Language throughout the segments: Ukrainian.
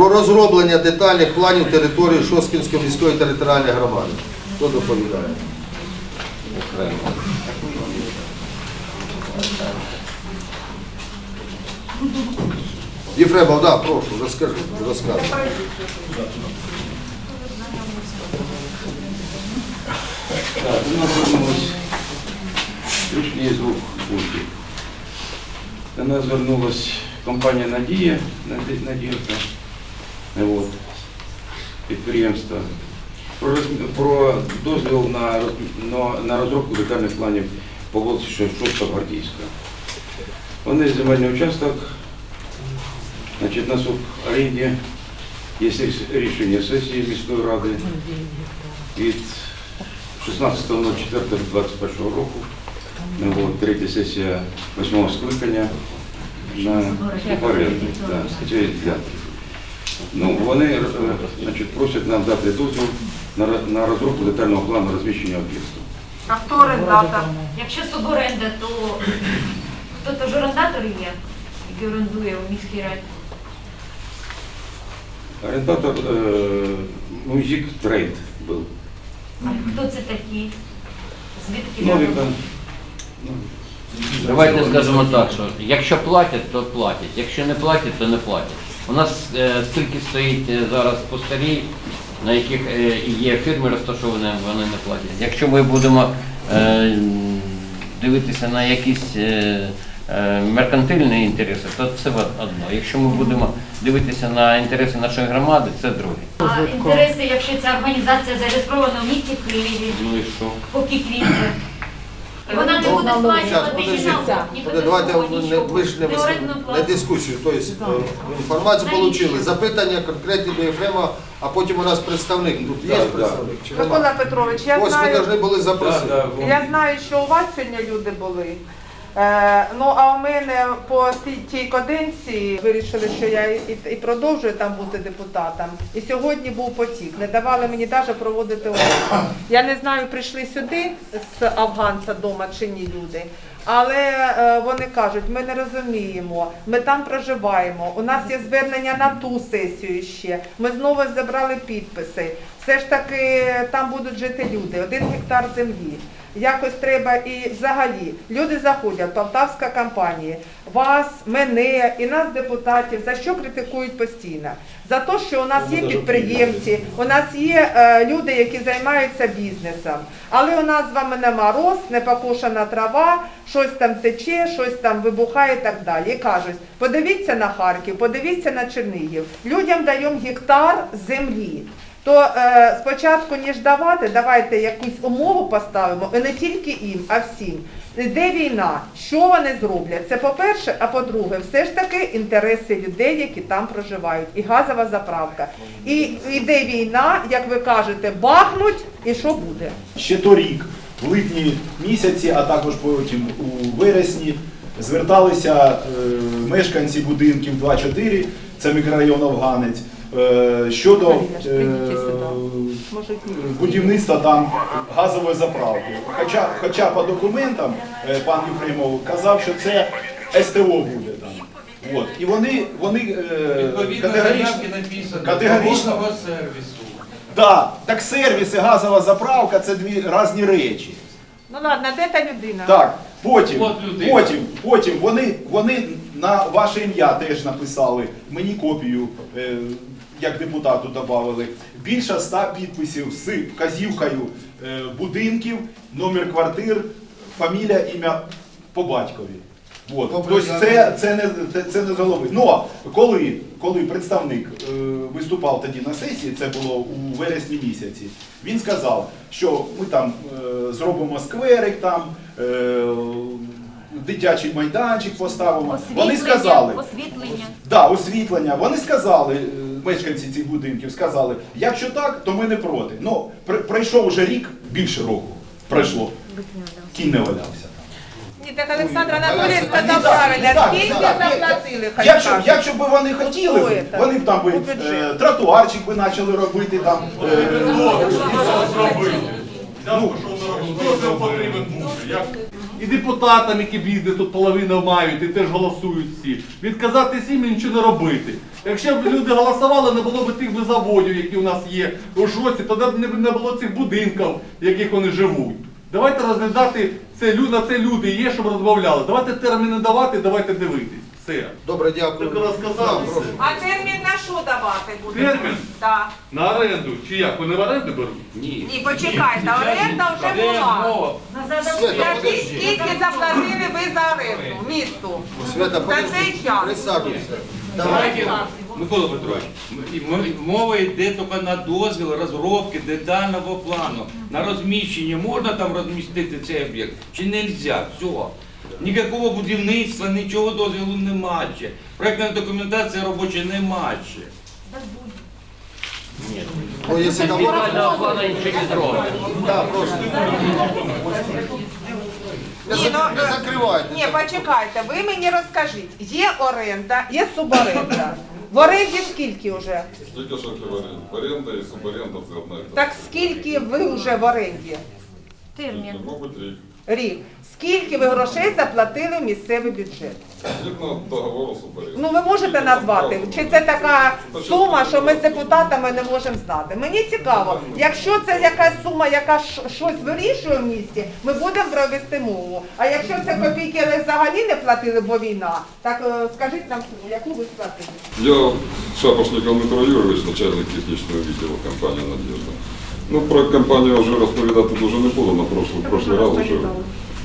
Про розроблення детальних планів території Шосткінської міської територіальної громади. Хто доповідає? Єфремов, да, прошу, розкажи, розказуй. Так, у нас звернулась трішки звук пунктів. До нас звернулась компанія Надія, Наді- Надірка, от, підприємство, про, про дозвіл на, на, на розробку детальних планів по вулиці Шостка-Гвардійська. Вони земельний участок, значить, на суборенді є рішення сесії міської ради від 16.04.21 року. Третя сесія восьмого скликання на порядку. Да, стаття 9. Ну, вони е, значить, просять нам дати дозвіл на, на розробку детального плану розміщення об'єкту. А хто орендатор? Якщо суборенда, то хто-то ж орендатор є, який орендує у міській раді. Орендатор е, Музик Трейд був. А хто це такі? Звідки Новіка. вони? Ну, Давайте скажемо так, що якщо платять, то платять. Якщо не платять, то не платять. У нас е, скільки стоїть е, зараз пустарі, на яких е, є фірми розташовані, вони не платять. Якщо ми будемо дивитися на якісь меркантильні інтереси, то це одно. Якщо ми будемо дивитися на інтереси нашої громади, це друге. А інтереси, якщо ця організація зареєстрована в місті Києві, Ну і що? поки квітне. Вона не буде сплачувати подождіть. ні ні Давайте не, вийшли на дискусію, тобто інформацію отримали, запитання конкретні до Єфрема, а потім у нас представник. Тут є представник? Чи? Микола Петрович, я Ось ми знаю, повинні були запросити. Я знаю, що у вас сьогодні люди були. Е, ну а у мене по тій, каденції вирішили, що я і, продовжую там бути депутатом. І сьогодні був потік. Не давали мені навіть проводити огляд. Я не знаю, прийшли сюди з афганця вдома чи ні люди. Але е, вони кажуть, ми не розуміємо, ми там проживаємо. У нас є звернення на ту сесію ще. Ми знову забрали підписи. Все ж таки там будуть жити люди, один гектар землі. Якось треба і взагалі люди заходять, полтавська компанія, вас, мене і нас, депутатів, за що критикують постійно? За те, що у нас є підприємці, у нас є е, люди, які займаються бізнесом. Але у нас з вами нема роз, не покошена трава, щось там тече, щось там вибухає і так далі. І кажуть, подивіться на Харків, подивіться на Чернігів. Людям даємо гектар землі. То е, спочатку, ніж давати, давайте якусь умову поставимо, і не тільки їм, а всім. Де війна? Що вони зроблять? Це по-перше, а по-друге, все ж таки інтереси людей, які там проживають, і газова заправка. І йде війна, як ви кажете, бахнуть, і що буде? ще торік, в липні місяці, а також потім у вересні, зверталися е, мешканці будинків 2-4, це мікрорайон Афганець, е, щодо е, будівництва там газової заправки. Хоча, хоча по документам е, пан Єфремов казав, що це СТО буде там. От. І вони, вони е, категорично, категорично сервісу. Да, так сервіс і газова заправка це дві різні речі. Ну ладно, де та людина? Так, потім, От людина. потім, потім вони, вони на ваше ім'я теж написали, мені копію, е, як депутату додали. Більше ста підписів з вказівкою е, будинків, номер квартир, фамілія, ім'я по батькові. От. Тобто це, це, не, це, не з голови. Ну, коли, коли представник е, виступав тоді на сесії, це було у вересні місяці, він сказав, що ми там е, зробимо скверик, там, е, дитячий майданчик поставимо. Вони сказали, освітлення. да, освітлення. Вони сказали, е, мешканці цих будинків сказали, якщо так, то ми не проти. Ну, пр- пройшов уже рік, більше року пройшло. Кінь не валявся. Ні, так Олександр Анатолійович Ні, сказав правильно, скільки заплатили, хай Якщо, якщо б вони хотіли, вони б там би е, тротуарчик би почали робити там. Е, Дозвіл потрібен буде. Як і депутатам, які бізнес тут половину мають і теж голосують всі, відказати всім і нічого не робити. Якщо б люди голосували, не було б тих заводів, які у нас є у Жосі, тоді б не було цих будинків, в яких вони живуть. Давайте розглядати це на це люди є, щоб розмовляли. Давайте терміни давати, давайте дивитись. Все. Добре, дякую. Так розказали Да, все. прошу. А термін на що давати буде? Термін? Так. На оренду. Чи як? Вони в оренду беруть? Ні. Ні, почекайте, оренда вже була. Свята, Скажіть, подожди. скільки заплатили ви за оренду місту? Свята, За подожди. цей час. Присаджуйся. Давай. Микола Петрович, м- м- мова йде тільки на дозвіл розробки детального плану. На розміщення можна там розмістити цей об'єкт чи не можна? Все. Ніякого будівництва, нічого дозволу нема ще. Проектна документація робоча нема ще. Ні. Якщо там... Детального плану нічого не зробить. Да, прошу. Не Ні, зак- ну, не закривайте. Ні, почекайте, ви мені розкажіть, є оренда, є суборенда. В оренді скільки вже? Тільки що говорив, оренда і суборенда це одна і та. Так скільки ви вже в оренді? Термін. Мабуть, рік. Рік. Скільки ви грошей заплатили в місцевий бюджет? Згідно договору суборенда. Ну ви можете назвати, чи це така сума, що ми з депутатами не можемо знати? Мені цікаво, якщо це якась сума, яка щось вирішує в місті, ми будемо провести мову. А якщо це копійки, але взагалі не платили, бо війна, так е, скажіть нам, яку ви сплатили? Я Шапошников Дмитро Юрійович, начальник технічного відділу компанії «Надежда». Ну, про компанію вже розповідати дуже не буду, на прошлий раз вже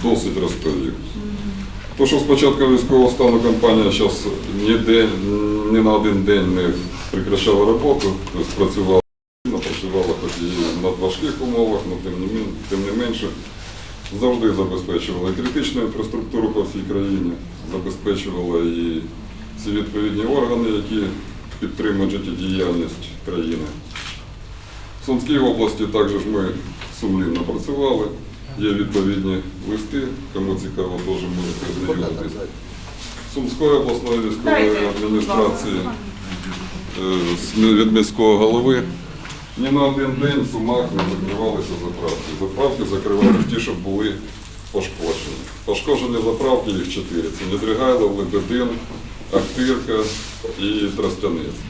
досить розповів. То, що з початку військового стану компанія зараз ні, ні на один день не прекращала роботу, тобто працювала, хоч і на важких умовах, але тим не, тим не менше завжди забезпечувала і критичну інфраструктуру по всій країні, забезпечувала і ці відповідні органи, які підтримують життєдіяльність країни. В Сумській області також ми сумлінно працювали. Є відповідні листи, кому цікаво, теж можете знайомитись. Сумської обласної військової адміністрації е, від міського голови. Ні на один день в Сумах не закривалися заправки. Заправки закривали ті, що були пошкоджені. Пошкоджені заправки їх чотири. Це Недригайло, Лебедин, Ахтирка і Тростянець.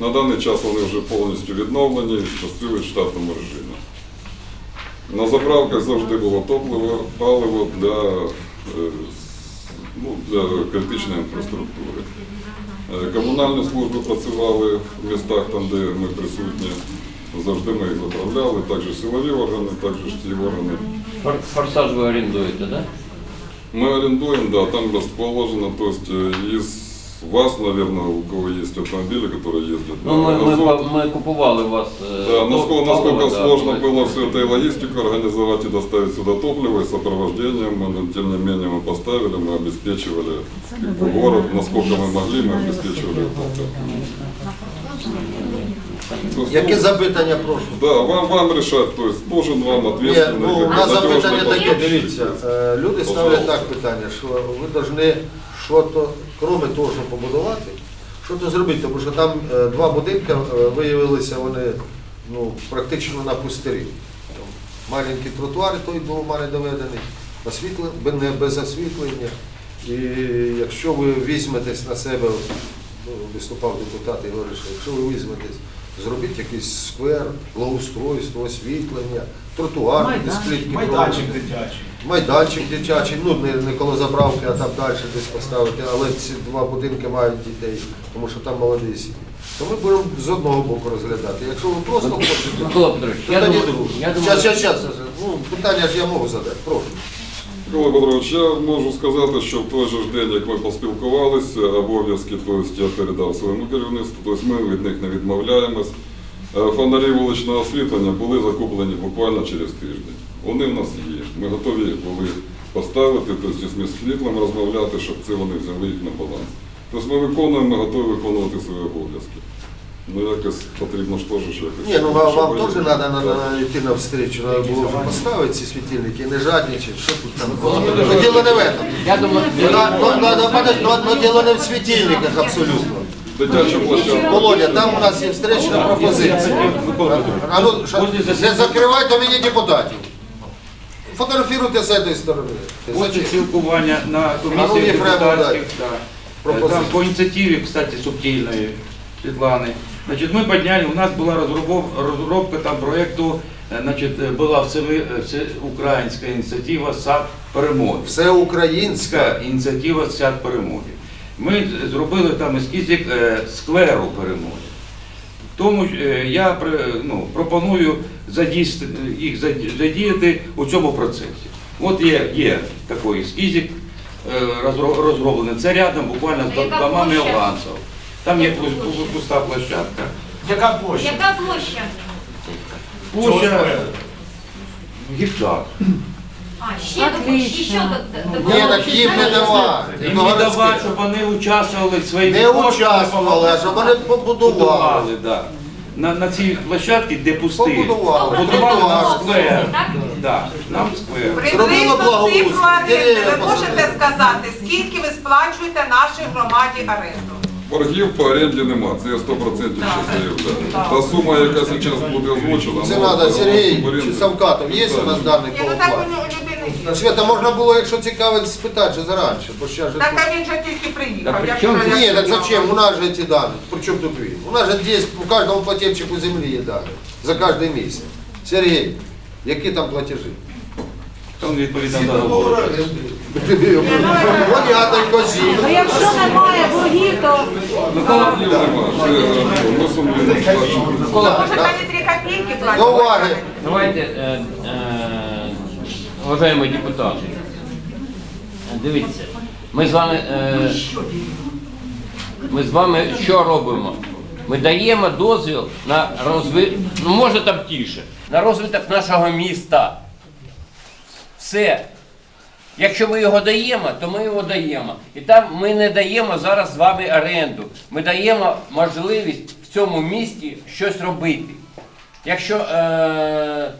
На даний час вони вже повністю відновлені і працюють в штатному режимі. На заправках завжди було топливо, паливо для, е, ну, для критичної інфраструктури. Е, Комунальні служби працювали в містах, там, де ми присутні. Завжди ми їх заправляли, також силові органи, також ті органи. Форсаж ви орендуєте, так? Да? Мы орендуем, да, там расположено, то есть э, из вас, наверное, у кого есть автомобили, которые ездят Ну, ми, ми, Азот. ми купували у вас. е, Да, насколько, паливо, насколько да, сложно ми- было всю эту логистику организовать и доставить сюда топливо и сопровождением, но тем не менее мы поставили, мы обеспечивали город, насколько мы могли, мы обеспечивали топливо. То есть, Яке ну, запитання, прошу? Да, вам, вам решать, то есть должен вам Ні, ответственный. ну, у как нас надежный запитання таке, поставщик. дивіться. е, Люди ставлять так питання, що ви повинні що то, крім того, що побудувати, що то зробити, тому що там е, два будинки е, виявилися вони ну, практично на пустирі. Маленькі тротуари, той був у мене доведений, не без освітлення. І якщо ви візьметесь на себе, ну, виступав депутат і говорить, що якщо ви візьметесь, зробіть якийсь сквер, благоустройство, освітлення, тротуар, без плітки. Майданчик дитячий. Майданчик дитячий, ну не, не коло заправки, а там далі десь поставити, але ці два будинки мають дітей, тому що там молоді сім'ї. То ми будемо з одного боку розглядати. Якщо ви просто хочете, Микола Петрович, то я тоді думаю, друге. я думаю, щас, щас, щас. Ну, питання ж я можу задати, прошу. Микола Петрович, я можу сказати, що в той же ж день, як ми поспілкувалися, обов'язки тобто, я передав своєму керівництву, тобто ми від них не відмовляємось. Е, Фонарі вуличного освітлення були закуплені буквально через тиждень. Вони в нас є. Ми готові були поставити, тобто з міськвітлом розмовляти, щоб це вони взяли їх на баланс. Тобто ми виконуємо, ми готові виконувати свої обов'язки. Ну якось потрібно ж теж якось. Ні, ну вам, вам теж треба на, на, йти навстрічу, треба було вже поставити ці світильники, не жадничати, що тут там. Ну, діло не в этом. я думаю, Ну, на- ну, ну, діло не в світильниках абсолютно. Дитяча площадка. Володя, там у нас є встречна пропозиція. А ну, не закривайте мені депутатів. фотографируйте з цієї сторони. Ось Зачем? спілкування на комісії депутатських. да. Пропозицію. Там по ініціативі, кстати, субтильної Світлани. Значить, ми підняли, у нас була розробов- розробка там проєкту, е, значить, е, була е, всеукраїнська ініціатива «Сад перемоги». Все українське. Ініціатива «Сад перемоги». Ми зробили там ескізик е, скверу перемоги. Тому я ну, пропоную їх задіяти у цьому процесі. От є, є такий ескізик розроблений. Це рядом буквально з домами афганців. Там є пус- пус- пуста площадка. Яка площа? Яка площа? Площа гектар. А, ще Ні, так їм не давати. Їм не давати, щоб вони участвували своїми Не участвували, а щоб вони побудували. Будували, да. На, на цій площадці, де пусти. Побудували. Будували нам Побудували. сквер. Так? Да, нам сквер. Зробили Приблизно благоустрій, цифру оренди. Ви можете сказати, скільки ви сплачуєте нашій громаді оренду? Боргів по оренді нема, це я 100% ще заявляю. Та сума, яка зараз буде озвучена, Це треба, Сергій чи Савкатов, є у нас даний Ні, по ну так оплаті? у людини є. Свята, можна було, якщо цікавить, спитати же заранше, бо ще ж... Так а він же тільки приїхав. Ні, так знала. зачем? У нас же ці дані. При чому тут він? У нас же є у кожному платежчику землі є дані. За кожен місяць. Сергій, які там платежі? Там відповідно до договору. Ну якщо немає боргів, то. Микола, Може, вони три копійки уваги. Давайте, е, е, уважаємо депутати, дивіться, ми з вами, е, ми з вами що робимо? Ми даємо дозвіл на розвиток, ну може там тіше, на розвиток нашого міста. Все. Якщо ми його даємо, то ми його даємо. І там ми не даємо зараз з вами оренду. Ми даємо можливість в цьому місті щось робити. Якщо е,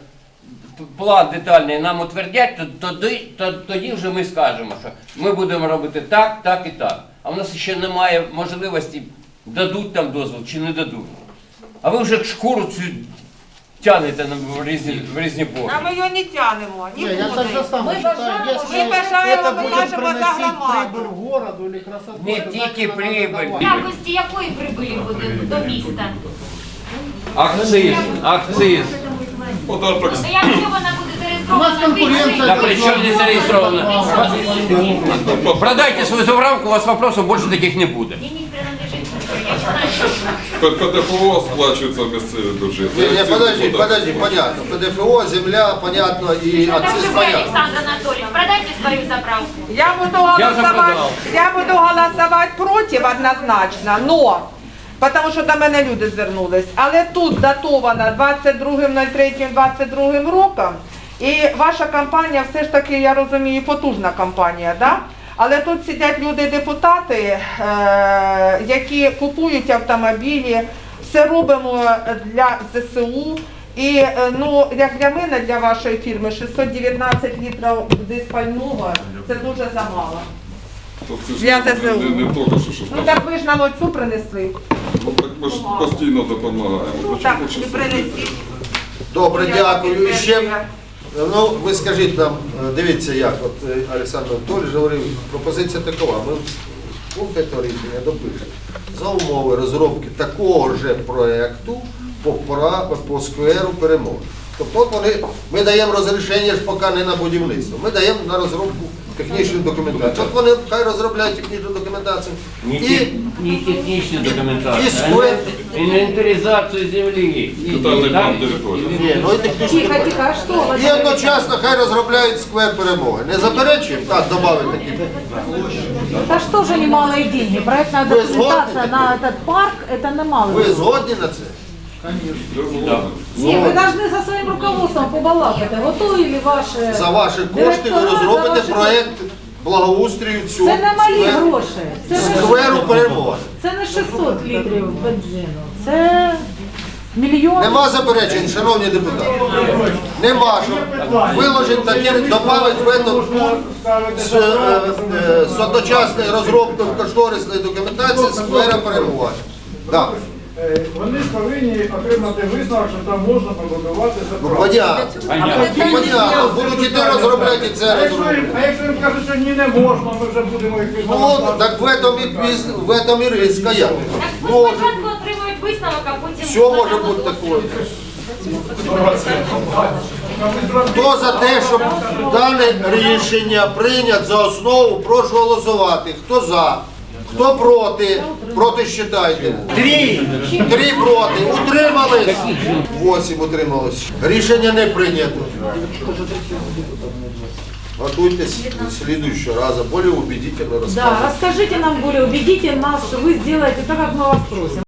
план детальний нам утвердять, то тоді, то, тоді вже ми скажемо, що ми будемо робити так, так і так. А в нас ще немає можливості, дадуть там дозвіл чи не дадуть. А ви вже шкуру цю тянете на- в різні, в різні боки. А ми його не тянемо, Ну, нікуди. ми бажаємо, Ми бажаємо, ми кажемо за громаду. Не тільки прибыль. В якості якої прибулі буде до міста? Акциз, акциз. Ну, якщо вона буде зареєстрована Да при чем здесь зареєстровано? Продайте свою забравку, у вас вопросов больше таких не будет. Принадлежить, я ПДФО сплачується в місцевий бюджет. Не, не, подожди, подожди, понятно. ПДФО, земля, понятно, и Так акциз вы, понятно. Александр Анатольевич, продайте свою заправку. Я буду Я вже голосовать, продав. я буду голосовать против однозначно, но Потому що до мене люди звернулись. Але тут датовано 22.03.22 роком. І ваша компанія все ж таки, я розумію, потужна компанія, да? Але тут сидять люди-депутати, е, які купують автомобілі, все робимо для ЗСУ. І е, ну, як для мене, для вашої фірми, 619 літрів диспального це дуже замало. То Для ЗСУ. не, не тільки що, що Ну так ви ж нам оцю принесли. Ну так ми ж постійно допомагаємо. Ну так, і принесіть. Добре, Я дякую. І ще. Ну, ви скажіть нам, е, дивіться як, от е, Олександр Анатолійович говорив, пропозиція такова, ми пункт цього рішення допишемо. За умови розробки такого ж проєкту по, по скверу перемоги. Тобто от вони, ми даємо розрішення ж поки не на будівництво, ми даємо на розробку технічної документації. От вони хай розробляють технічну документацію. Не, І те- не технічну документацію, І сквер. а інвентаризацію землі. Детальний Так? план території. Ні, ну і технічну тихо, тихо, а що ви? І одночасно хай розробляють сквер перемоги. Не заперечуємо? Так, додати такі. Это ж тоже немалые деньги. Проектная Вы документация згодны? на этот парк, это немалые Ви деньги. згодні на це? Я. Ні, ви должны за своїм руководством побалакати. Готові ваші... За ваші кошти ви Директора, за розробите ваші проєкт благоустрою цього Це не малі скверу- гроші. Це не, скверу перемоги. це не 600 літрів бензину. Це мільйон. Нема заперечень, шановні депутати. Нема, що виложити такі, додати в этот пункт з, е, е, з одночасною розробкою кошторисної документації сквера перемоги. Так. Е, вони повинні отримати висновок, що там можна побудувати за Ну, право. понятно. Понятно. Ну. Будуть іти розробляти це А якщо, їм, а якщо їм кажуть, що ні, не можна, ми вже будемо їх Ну, от, так в этом і, біз- в этом? Так Може, спочатку отримують висновок, а потім... все може бути таке. Хто за те, щоб дане рішення прийняти за основу, прошу голосувати. Хто за? Хто проти? Проти считайте. Три. Три проти. Утримались? Восім утрималось. Рішення не прийнято. Готуйтесь до следующего раза. Более убедительно Да, рассказывать. расскажите нам более убедительно, что вы сделаете так, как мы вас просим.